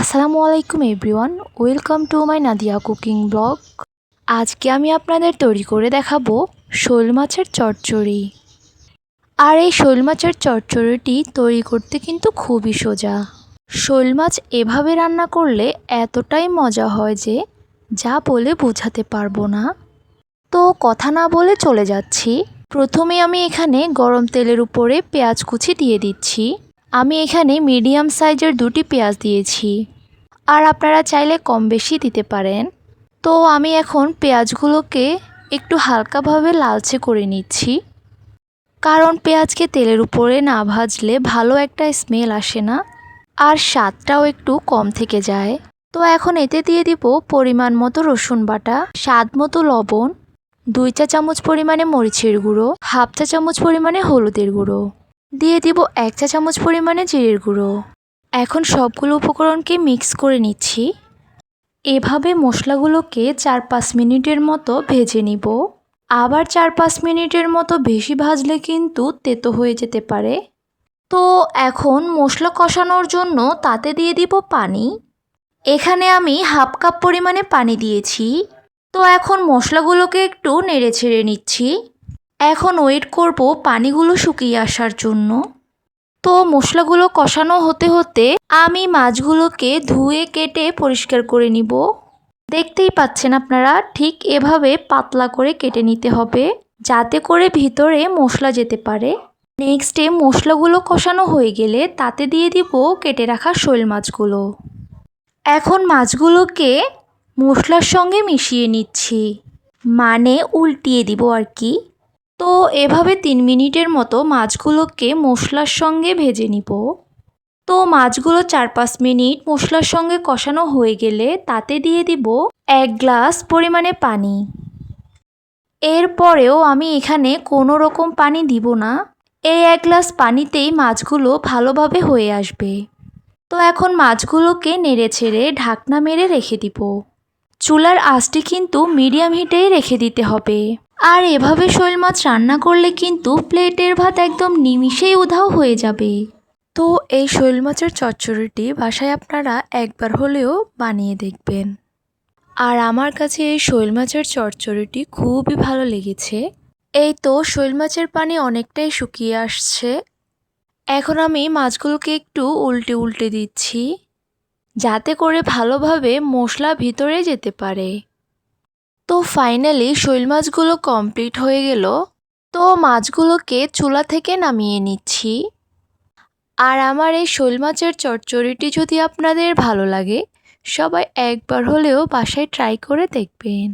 আসসালামু আলাইকুম everyone, welcome to my Nadia cooking blog. আজকে আমি আপনাদের তৈরি করে দেখাবো শোল মাছের চচ্চড়ি। আর এই শোল মাছের চচ্চড়িটি তৈরি করতে কিন্তু খুবই সোজা। শোল মাছ এভাবে রান্না করলে এতটাই মজা হয় যে, যা বলে বোঝাতে পারব না। তো কথা না বলে চলে যাচ্ছি। প্রথমে আমি এখানে গরম তেলের উপরে পেঁয়াজ কুচি দিয়ে দিচ্ছি। আমি এখানে মিডিয়াম সাইজের দুটি পেঁয়াজ দিয়েছি। আর আপনারা চাইলে কম বেশি দিতে পারেন। তো আমি এখন পেঁয়াজগুলোকে একটু হালকাভাবে লালচে করে নিচ্ছি। কারণ পেঁয়াজকে তেলের উপরে না ভাজলে ভালো একটা স্মেল আসে না। আর স্বাদটাও একটু কম থেকে যায়। তো এখন এতে দিয়ে দিব পরিমাণ মতো রসুন বাটা, স্বাদ মতো লবণ, দুই চা চামচ পরিমাণে মরিচের গুঁড়ো, হাফ চা চামচ পরিমাণে হলুদের গুঁড়ো। দিয়ে দিব এক চা চামচ পরিমাণে জিরের গুঁড়ো। এখন সবগুলো উপকরণকে মিক্স করে নিচ্ছি। এভাবে মশলাগুলোকে চার পাঁচ মিনিটের মতো ভেজে নিব। আবার চার পাঁচ মিনিটের মতো বেশি ভাজলে কিন্তু তেতো হয়ে যেতে পারে। তো এখন মশলা কষানোর জন্য তাতে দিয়ে দিব পানি। এখানে আমি হাফ কাপ পরিমাণে পানি দিয়েছি। তো এখন মশলাগুলোকে একটু নেড়ে ছেড়ে নিচ্ছি। এখন ওয়েট করব পানিগুলো শুকিয়ে আসার জন্য। তো মশলাগুলো কষানো হতে হতে আমি মাছগুলোকে ধুয়ে কেটে পরিষ্কার করে নিব। দেখতেই পাচ্ছেন আপনারা, ঠিক এভাবে পাতলা করে কেটে নিতে হবে, যাতে করে ভিতরে মশলা যেতে পারে। নেক্সটে মশলাগুলো কষানো হয়ে গেলে তাতে দিয়ে দিব কেটে রাখা শোল মাছগুলো। এখন মাছগুলোকে মশলার সঙ্গে মিশিয়ে নিচ্ছি। মানে উল্টিয়ে দিব আর কি। তো এভাবে তিন মিনিটের মতো মাছগুলোকে মশলার সঙ্গে ভেজে নিব। তো মাছগুলো চার পাঁচ মিনিট মশলার সঙ্গে কষানো হয়ে গেলে তাতে দিয়ে দিব এক গ্লাস পরিমাণে পানি। এরপরেও আমি এখানে কোনো রকম পানি দিব না। এই এক গ্লাস পানিতেই মাছগুলো ভালোভাবে হয়ে আসবে। তো এখন মাছগুলোকে নেড়ে ছেড়ে ঢাকনা মেরে রেখে দিব। চুলার আঁচটি কিন্তু মিডিয়াম হিটেই রেখে দিতে হবে। আর এভাবে শোল মাছ রান্না করলে কিন্তু প্লেটের ভাত একদম নিমিষেই উধাও হয়ে যাবে। তো এই শোল মাছের চচ্চড়িটি বাসায় আপনারা একবার হলেও বানিয়ে দেখবেন। আর আমার কাছে এই শোল মাছের চচ্চড়িটি খুবই ভালো লেগেছে। এই তো শোল মাছের পানি অনেকটাই শুকিয়ে আসছে। এখন আমি মাছগুলোকে একটু উল্টে উল্টে দিচ্ছি। যাতে করে ভালোভাবে মশলা ভিতরে যেতে পারে। তো ফাইনালি শৈল মাছগুলো কমপ্লিট হয়ে গেল। তো মাছগুলোকে চুলা থেকে নামিয়ে নিচ্ছি। আর আমার এই শৈল মাছের চচ্চড়িটি যদি আপনাদের ভালো লাগে, সবাই একবার হলেও বাসায় ট্রাই করে দেখবেন।